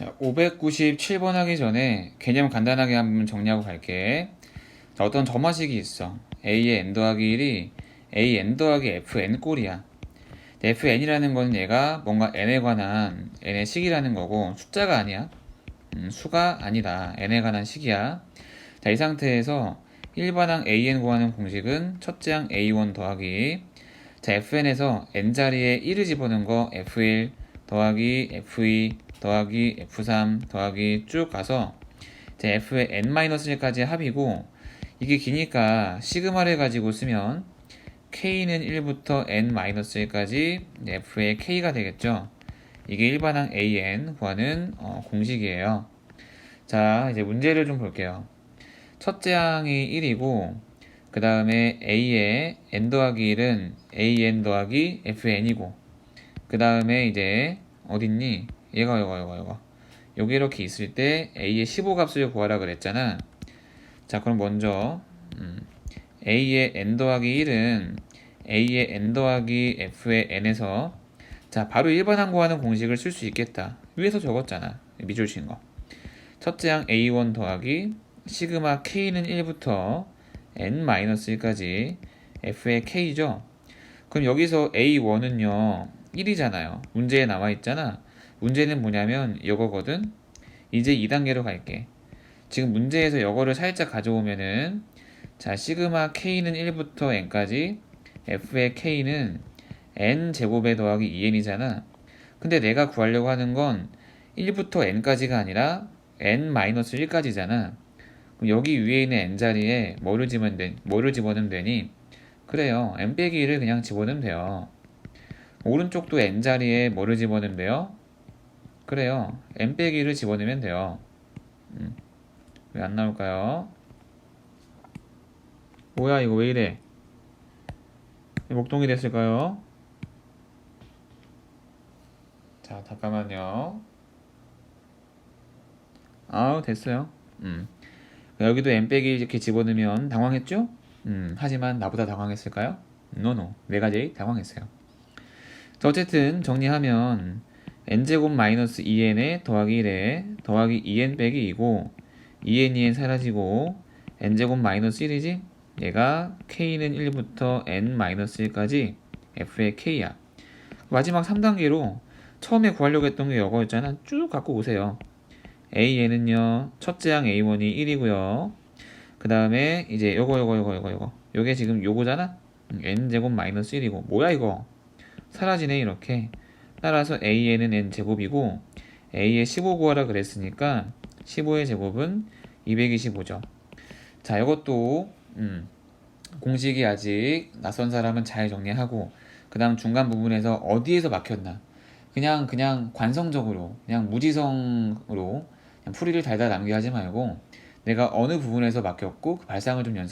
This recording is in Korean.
자, 597번 하기 전에 개념 간단하게 한번 정리하고 갈게. 자, 어떤 점화식이 있어. a의 n 더하기 1이 a n 더하기 fn 꼴이야. fn이라는 건 얘가 뭔가 n에 관한 n의 식이라는 거고 숫자가 아니야. 음, 수가 아니다. n에 관한 식이야. 자, 이 상태에서 일반항 an 구하는 공식은 첫째 항 a1 더하기 자, fn에서 n자리에 1을 집어넣은 거 f1 더하기 f2 더하기 f3 더하기 쭉 가서 이제 f의 n-1까지 합이고 이게 기니까 시그마를 가지고 쓰면 k는 1부터 n-1까지 f의 k가 되겠죠. 이게 일반항 an 구하는 어, 공식이에요. 자, 이제 문제를 좀 볼게요. 첫째 항이 1이고 그 다음에 a의 n 더하기 1은 an 더하기 fn이고 그 다음에 이제 어딨니? 얘가 이거 이거 이거. 여기 이렇게 있을 때 a의 15 값을 구하라 그랬잖아. 자 그럼 먼저 음, a의 n 더하기 1은 a의 n 더하기 f의 n에서 자 바로 일반항 구하는 공식을 쓸 수 있겠다. 위에서 적었잖아. 밑줄 친거. 첫째 항 a1 더하기 시그마 k는 1부터 n-1까지 f의 k죠. 그럼 여기서 a1은요 1이잖아요. 문제에 나와 있잖아 문제는 뭐냐면 이거거든. 이제 2단계로 갈게. 지금 문제에서 이거를 살짝 가져오면은 자 시그마 k는 1부터 n까지 f의 k는 n 제곱에 더하기 2n이잖아. 근데 내가 구하려고 하는 건 1부터 n까지가 아니라 n-1까지잖아. 그럼 여기 위에 있는 n 자리에 뭐를 집어넣으면 되, 뭐를 집어넣으면 되니? 그래요. n 빼기 1을 그냥 집어넣으면 돼요. 오른쪽도 n 자리에 뭐를 집어넣으면 돼요? 그래요. n 빼기를 집어넣으면 돼요. 음. 왜 안 나올까요? 뭐야 이거 왜 이래? 왜 목동이 됐을까요? 자 잠깐만요. 아우 됐어요. 음. 여기도 n 빼기 이렇게 집어넣으면 당황했죠? 음. 하지만 나보다 당황했을까요? 노노. 내가 제일 당황했어요. 자, 어쨌든 정리하면 n제곱 마이너스 2n에 더하기 1에 더하기 2n 빼기 2고 2n, 2n 사라지고 n제곱 마이너스 1이지? 얘가 k는 1부터 n 마이너스 1까지 f의 k야. 마지막 3단계로 처음에 구하려고 했던 게 이거였잖아. 쭉 갖고 오세요. an은요, 첫째 항 a1이 1이고요. 그 다음에 이제 요거 요거 요거 요거 요거 요게 지금 요거잖아. 음, n제곱 마이너스 1이고 뭐야 이거? 사라지네 이렇게. 따라서 a는 n 제곱이고 a의 15 구하라 그랬으니까 15의 제곱은 225죠. 자, 이것도 음, 공식이 아직 낯선 사람은 잘 정리하고 그다음 중간 부분에서 어디에서 막혔나 그냥 그냥 관성적으로 그냥 무지성으로 그냥 풀이를 달달 남게 하지 말고 내가 어느 부분에서 막혔고 그 발상을 좀 연습